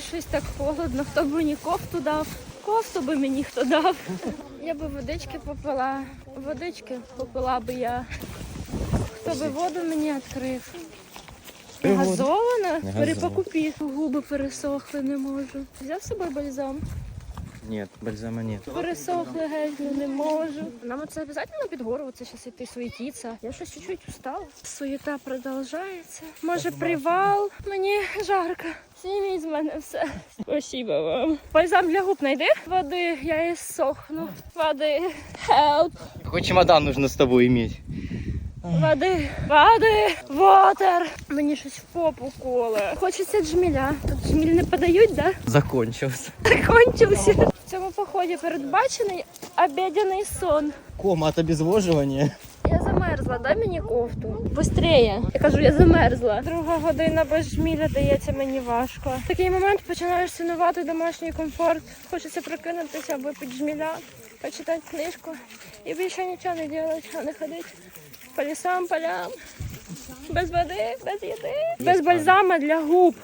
щось так холодно, хто б мені кофту дав. Кофту би мені хто дав. Я би водички попила. Водички попила би я. Хто би воду мені відкрив. Газована? Перепокупі. Губи пересохли, не можу. Взяв з собою бальзам. Нет, бальзама нет. Пересохли геть, ну не можу. Нам це обов'язково під гору це зараз йти суетіться. Я щось чуть-чуть устала. Суєта продовжується. Може привал? Мені жарко. Зніміть з мене все. Спасибо вам. Бальзам для губ найди. Води, я і сохну. Води. Help. Какой чемодан нужно с тобой иметь? Води, води, вотер. Мені щось в попу коле. Хочеться джміля. Тут джміль не подають, да? Закончился. Закончився. В цьому поході передбачений обідяний сон. Кома от обезвоживания. Замерзла, дай мені кофту. Быстрее. Я кажу, я замерзла. Друга година без жміля дається мені важко. В такий момент починаєш цінувати домашній комфорт. Хочеться прокинутися під жміля, почитати книжку і більше нічого не робити, а не ходити по лісам, полям. Без води, без їди, без бальзама для губ.